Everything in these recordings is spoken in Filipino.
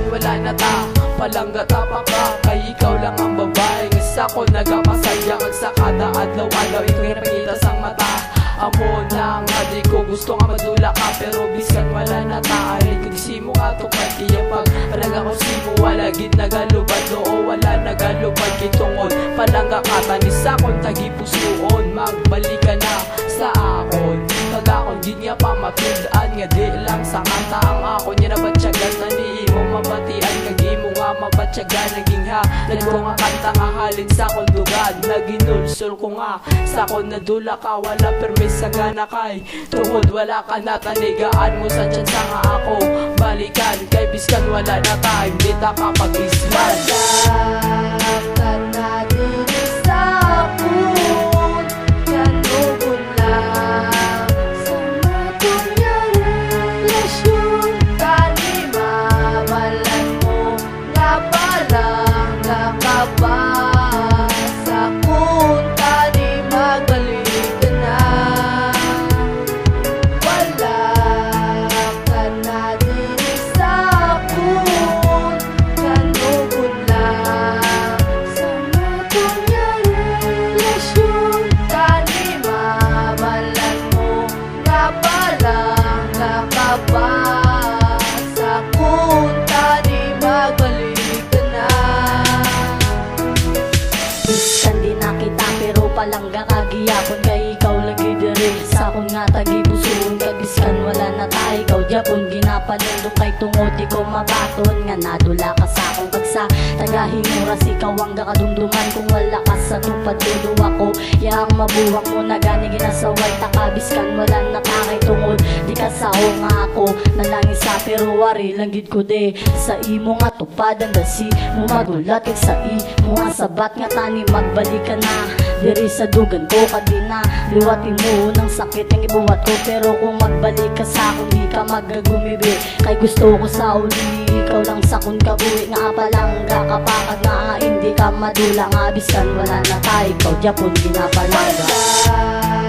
na ta. Palangga tapak ka Kay ikaw lang ang babae. Nga ko nagapasaya. Kag sa kada adlaw-adlaw Ikaw yung napangita sa mata. Amo na nga di ko. Gusto nga madula ka Pero bisan wala na ta. Aray ko di mo ka tukad Kaya pag parang ako si mo. Wala gid nagalubad Oo wala nagalubad Kitungod palangga ka Tanis akong tagipusuon Magbalik ka na sa akon Pag akon di niya pa matundaan Nga di lang sa kanta Ang ako niya nabatsyagan Na ni mo mabatian Kag imo nga mabatsyagan Naging ha. Nagko nga kanta nga halin sa akong dugad. Naginulsol ko nga Sa akon nadula ka Wala permis sa gana kay Tungod wala ka na tanigaan mo Sa tiyan nga ako. Balikan kay biskan wala na time. Di ta kapag-islan palangga kagiyapon kay ikaw lagi diri Sa nga tagipusun kabiskan wala na tayo. Ikaw Japon ginapalundong kay tungod ko mabaton Nga. Nadula ka sa akong pagsa Tagahimuras ikaw ang kakadumduman. Kung wala ka sa tupad tulo ako Yang mabuwak mo na gani. Ginasaway Takabiskan wala na takay tungod Di ka sa nga ako Nalangin sa pero wari langgit ko de. Sa imo nga tupadan dasi mo magulat sa imo nga sabat nga tani magbalik ka na. Diri sa dugan ko kadina Liwatin mo ng sakit ang ibuwat ko Pero kung magbalik ka sa akin Di ka magagumibi Kay gusto ko sa uli Ikaw lang sa kun kabuhi Nga palangga kapakad na Hindi ka madula. Nga biskan wala na tayo Ikaw Japon ginapalangga Kan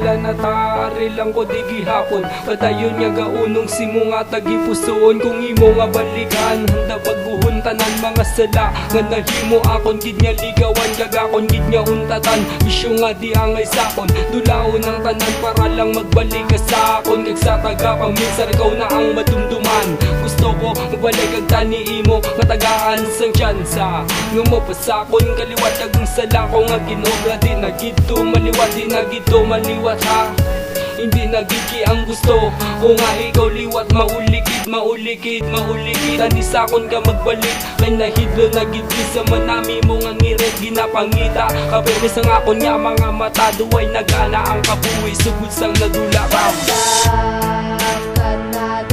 wala na lang ko di gihapon. Padayon nga gaunong si mo nga tagipusoon. Kung imo nga balikan Handa pagbuhon tanan mga sala. Nga nahimo akon gid nga ligawan Gagakon gid nga untatan. Isyo nga di angay sakon. Dulaon ang tanan para lang magbalik ka sa akon. Kag sa taga paminsan ikaw na ang madumduman Magbalik kag tani imo Nga tagaan sang tsansa Nga mo pasakon kaliwat ang sala ko nga ginobra di na gito Maliwat di na gito maliwat ha? Hindi nagiki ang gusto. O nga ikaw liwat maulikid, maulikid, maulikid. Ani sakon ka magbalik Kay nahidlo na giti sa manami mo nga ngirit Ginapangita Kapiris ang akon nga mga mata. Duway nagana ang kabuhi Sugod sang nadula. Ka na